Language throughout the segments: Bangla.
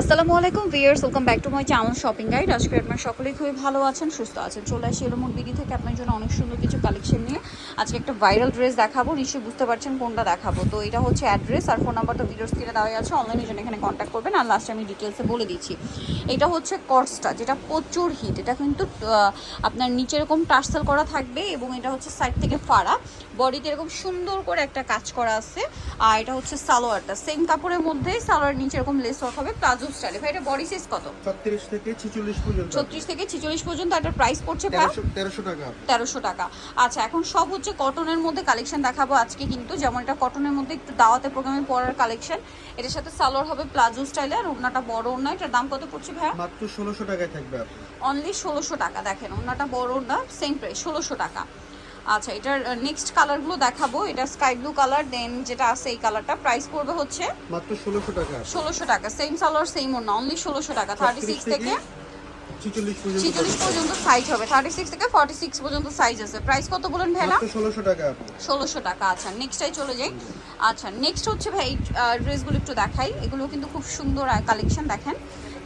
আসসালামু আলাইকুম viewers welcome back to my channel shopping guide আজকে আপনার সকলেই খুবই ভালো আছেন, সুস্থ আছেন। চলে আসি এলোমুর বিডি থেকে আপনার জন্য অনেক সুন্দর কিছু কালেকশন নিয়ে। আজকে একটা ভাইরাল ড্রেস দেখাবো, নিশ্চয়ই বুঝতে পারছেন কোনটা দেখাবো। তো এটা হচ্ছে অ্যাড্রেস আর ফোন নাম্বারটা ভিডিওর স্ক্রিনে দেওয়া আছে অনলাইনে জন্য এখানে কন্ট্যাক্ট করবেন, আর লাস্টে আমি ডিটেলসে বলে দিচ্ছি। এটা হচ্ছে কর্সটা যেটা প্রচুর হিট এটা কিন্তু আপনার নিচে এরকম টার্সেল করা থাকবে, এবং এটা হচ্ছে সাইড থেকে ফাড়া। বডিতে এরকম সুন্দর করে একটা কাজ করা আছে, আর এটা হচ্ছে সালোয়ারটা। সেম কাপড়ের মধ্যেই সালোয়ার নিচে এরকম লেস ওয়ার্ক হবে প্লাজো স্টাইলে। ভাই এটা বডি সাইজ কত? ছত্রিশ থেকে ছিচল্লিশ পর্যন্ত ছত্রিশ থেকে ছিচল্লিশ পর্যন্ত একটা প্রাইস পড়ছে ভাই তেরোশো তেরোশো টাকা। তেরোশো টাকা। আচ্ছা এখন সব হচ্ছে কটনের মধ্যে কালেকশন দেখাবো আজকে কিন্তু। যেমন এটা কটনের মধ্যে একটু দাওয়াতে প্রোগ্রামে পড়ার কালেকশন এটার সাথে সালোয়ার হবে প্লাজো স্টাইলে আর ওনাটা বড় ওনা এটার দাম কত পড়ছে ভাইয়া? মাত্র ষোলোশো টাকায় থাকবে অনলি ষোলোশো টাকা। দেখেন ওনাটা বড় না সেম প্রাইস ষোলোশো টাকা। আচ্ছা এটার নেক্সট কালারগুলো দেখাবো। এটা স্কাই ব্লু কালার দেন যেটা আছে এই কালারটা প্রাইস পড়বে হচ্ছে মাত্র ষোলোশো টাকা। ষোলোশো টাকা। সেম সালোয়ার সেম ওনা অনলি ষোলোশো টাকা থার্টি সিক্স থেকে ছিচল্লিশ পর্যন্ত সাইজ হবে। থার্টি সিক্স থেকে ফর্টি সিক্স পর্যন্ত সাইজ আছে। প্রাইস কত বলেন ভাইয়া ষোলোশো টাকা ষোলোশো টাকা আচ্ছা চলে যাই। আচ্ছা নেক্সট হচ্ছে ভাই ড্রেসগুলো একটু দেখাই। এগুলো কিন্তু খুব সুন্দর কালেকশন দেখেন।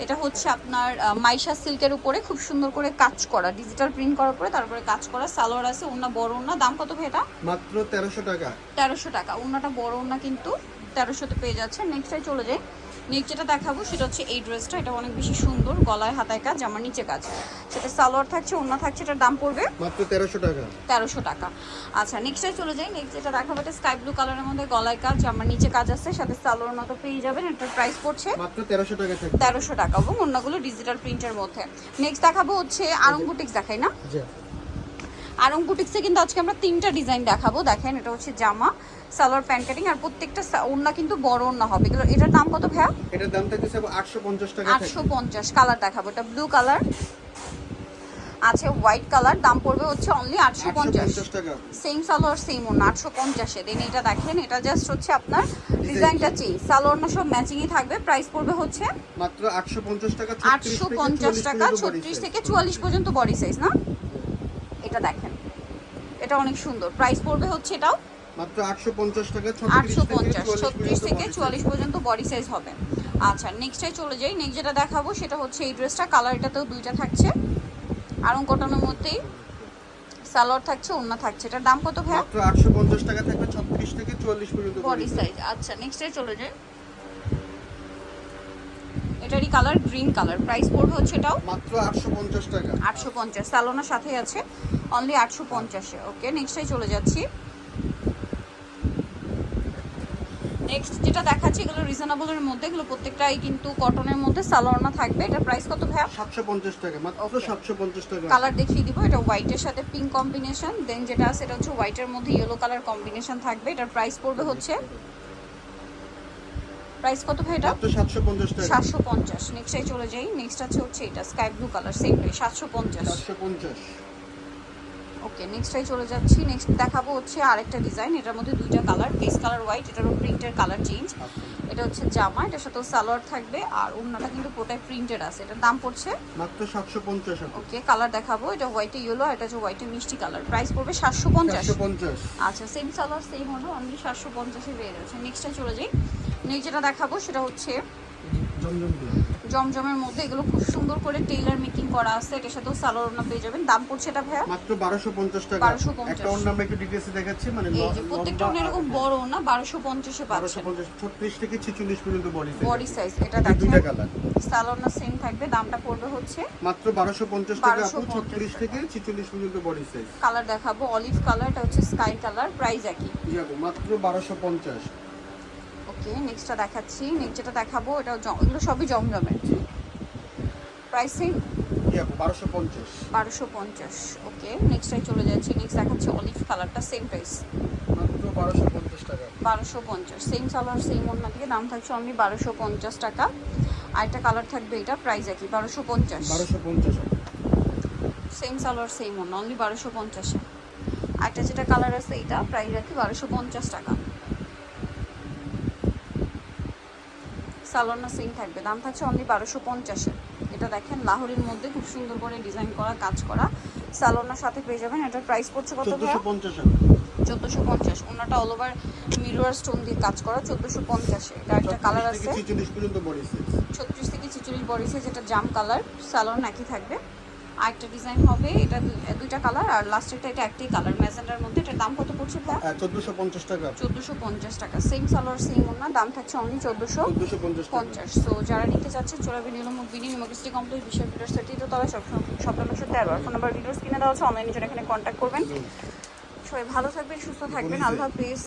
এটা হচ্ছে আপনার মাইশা সিল্কের উপরে খুব সুন্দর করে কাজ করা ডিজিটাল প্রিন্ট করার পরে তারপরে কাজ করা সালোয়ার আছে ওনা বড় ওনা দাম কত ভাই এটা? মাত্র তেরোশো টাকা। তেরোশো টাকা। ওনাটা বড় ওনা কিন্তু তেরোশোতে পেয়ে যাচ্ছে নেক্সটাই চলে যাই। নেক্সট যেটা দেখাবো সেটা হচ্ছে এই ড্রেসটা। এটা অনেক বেশি সুন্দর গলায় হাতায় কাজ জামার নিচে কাজ। সেটা সালোয়ার থাকছে ওনা থাকছে এটার দাম পড়বে মাত্র তেরোশো টাকা। তেরোশো টাকা। আচ্ছা নেক্সটে চলে যাই। নেক্সট যেটা দেখাবো এটা স্কাই ব্লু কালারের মধ্যে গলায় কাজ আমার নিচে কাজ আছে সাথে সালোয়ার মতো পেয়ে যাবেন এটার প্রাইস পড়ছে মাত্র তেরোশো টাকা তেরোশো টাকা এবং অন্যগুলো ডিজিটাল প্রিন্টের মধ্যে। নেক্সট দেখাবো হচ্ছে আরং বুটিক্স দেখাই না? জি। আরং কিন্তু আজকে আমরা তিনটা ডিজাইন দেখাবো। দেখেন এটা হচ্ছে জামা সালোয়ার প্যান্ট কাটিং আর প্রত্যেকটা ওড়না কিন্তু বড় ওড়না হবে। এগুলো এটার দাম কত ভাইয়া? এটার দাম থাকতেছে আটশো পঞ্চাশ টাকা আটশো থাকবে পঞ্চাশ কালার দেখাবো। এটা ব্লু কালার আছে হোয়াইট কালার দাম পড়বে হচ্ছে অনলি আটশো পঞ্চাশ। সেম সালোয়ার সেম ওনা আটশো পঞ্চাশে। দেন এটা দেখেন এটা জাস্ট হচ্ছে আপনার ডিজাইনটা চেঞ্জ সালোয়ার না সব ম্যাচিংই থাকবে। প্রাইস পড়বে হচ্ছে মাত্র আটশো পঞ্চাশ টাকা আটশো পঞ্চাশ টাকা ছত্রিশ থেকে চুয়াল্লিশ পর্যন্ত বডি সাইজ না? এটা দেখেন। এটা অনেক সুন্দর। প্রাইস পড়বে হচ্ছে এটাও মাত্র আটশো পঞ্চাশ টাকা আটশো পঞ্চাশ ছত্রিশ থেকে চুয়াল্লিশ পর্যন্ত বডি সাইজ হবে। আচ্ছা নেক্সটে চলে যাই। নেক্সট যেটা দেখাবো সেটা হচ্ছে এই ড্রেসটা কালার এটাতেও দুইটা থাকছে। আরং কটনের মধ্যেই সালোয়ার থাকছে ওড়না থাকছে। এটার দাম কত ভাইয়া? মাত্র আটশো পঞ্চাশ টাকা থাকবে ছত্রিশ থেকে চুয়াল্লিশ পর্যন্ত বডি সাইজ আচ্ছা নেক্সটে চলে যাই। এটারই কালার গ্রিন কালার প্রাইস পড়বে হচ্ছে এটাও মাত্র আটশো পঞ্চাশ টাকা। আটশো পঞ্চাশ সালোনার সাথে আছে। অনলি আটশো পঞ্চাশে ওকে নেক্সটে চলে যাচ্ছি। নেক্সট যেটা দেখাচ্ছি এগুলো রিজনেবলের মধ্যে এগুলো প্রত্যেকটাই কিন্তু কটনের মধ্যে সালোয়ারনা থাকবে। এটা প্রাইস কত ভাইয়া? সাতশো পঞ্চাশ টাকা মাত্র Okay. সাতশো পঞ্চাশ টাকা। কালার দেখিয়ে দিব এটা হোয়াইটের সাথে পিঙ্ক কম্বিনেশন দেন যেটা আছে এটা হচ্ছে হোয়াইটের মধ্যে ইয়েলো কালার কম্বিনেশন থাকবে। এটার প্রাইস পড়বে হচ্ছে প্রাইস কত ভাই এটা? মাত্র সাতশো পঞ্চাশ টাকা। সাতশো পঞ্চাশ। নেক্সটে চলে যাই। নেক্সট আছে হচ্ছে এটা স্কাই ব্লু কালার সেম সাতশো পঞ্চাশ। চারশো পঞ্চাশ। ওকে নেক্সটটাই চলে যাচ্ছি। নেক্সট দেখাবো হচ্ছে আরেকটা ডিজাইন এটার মধ্যে দুইটা কালার বেস কালার হোয়াইট এটারও প্রিন্টের কালার চেঞ্জ এটা হচ্ছে জামা এটার সাথেও সালোয়ার থাকবে আর ওড়নাটা কিন্তু পুরোটাই প্রিন্টেড আছে। এটার দাম পড়ছে? মাত্র সাতশো পঞ্চাশ ওকে কালার দেখাবো। এটা হোয়াইটে ইয়েলো এটা হচ্ছে হোয়াইটে মিষ্টি কালার প্রাইস পড়বে সাতশো পঞ্চাশ। চারশো পঞ্চাশ। আচ্ছা সেম সালোয়ার সেম হলো অনলি সাতশো পঞ্চাশে পেয়ে যাচ্ছে। নেক্সটে চলে যাই। নেক্সট যেটা দেখাবো সেটা হচ্ছে জমজমের মধ্যে এগুলো খুব সুন্দর করে টেইলার মেকিং করা আছে। এটার সাথেও সালোয়ার ওড়না পেয়ে যাবেন। দাম পড়ছে এটা ভাইয়া? মাত্র বারোশো পঞ্চাশ টাকা। 1250 একটা ওর নামে একটু দেখাচ্ছি মানে এই যে প্রত্যেকটা এরকম বড় না বারোশো পঞ্চাশে বারোশো পাচ্ছেন পঞ্চাশ ছত্রিশ থেকে ছিচল্লিশ পর্যন্ত বডি সাইজ বডি সাইজ এটা দুইটা দেখেন। কালার সালোনা সেম থাকবে দামটা পড়বে হচ্ছে মাত্র বারোশো পঞ্চাশ টাকা আপু 1250 ছত্রিশ থেকে ছিচল্লিশ পর্যন্ত বডি সাইজ কালার দেখাবো অলিভ কালার এটা হচ্ছে স্কাই কালার প্রাইস একই। মাত্র বারোশো পঞ্চাশ। ওকে নেক্সটটা দেখাচ্ছি। নেক্সট যেটা দেখাবো এটা এগুলো সবই জমজমের। প্রাইস সেম বারোশো পঞ্চাশ। বারোশো পঞ্চাশ ওকে নেক্সটটাই চলে যাচ্ছি। নেক্সট দেখাচ্ছি অলিভ কালারটা সেম প্রাইস বারোশো পঞ্চাশ সেম সালোয়ার সেম অন্য দিকে দাম থাকছে অনলি বারোশো পঞ্চাশ টাকা। আরেকটা কালার থাকবে এটা প্রাইস একই বারোশো পঞ্চাশ। বারোশো পঞ্চাশ। সেম সালোয়ার সেম অন্য অনলি বারোশো পঞ্চাশে। আরেকটা যেটা কালার আছে এটা প্রাইস রাখি বারোশো পঞ্চাশ টাকা। সালোয়ার না সেম থাকবে। দাম থাকছে অনলি বারোশো পঞ্চাশে। এটা দেখেন লাহোরের মধ্যে খুব সুন্দর করে ডিজাইন করা কাজ করা। সালোয়ার সাথে পেয়ে যাবেন। এটার প্রাইস পড়ছে কত চোদ্দশো পঞ্চাশ। ওনাটা অল ওভার মিরর স্টোন দিয়ে কাজ করা চোদ্দোশো পঞ্চাশে। এটা একটা কালার আছে। ছিচল্লিশ ছত্রিশ থেকে বডি সাইজ এটা জাম কালার স্যালন একই থাকবে। আরেকটা ডিজাইন হবে এটা দুইটা কালার আর লাস্টেরটা এটা একটাই কালার ম্যাজেন্ডার মধ্যে। এটার দাম কত পড়ছে ভাই চোদ্দোশো পঞ্চাশ টাকা। চোদ্দোশো পঞ্চাশ টাকা সেম সালোয়ার সেম ওনা দাম থাকছে অনলি চোদ্দোশো চোদ্দোশো পঞ্চাশ টাকা। পঞ্চাশ। সো যারা নিতে চাচ্ছেন চোরাবি নীলমুখ বিনি নিমোক্রিস্টি কমপ্লিট বিশ্বের ভিডিওর সেটি তো তারা সব সব নম্বর তেরো ফোন নাম্বার ভিডিওস কিনে দেওয়া আছে অনলাইন নিচে এখানে কন্ট্যাক্ট করবেন। সবাই ভালো থাকবেন সুস্থ থাকবেন। আল্লাহ হাফিজ।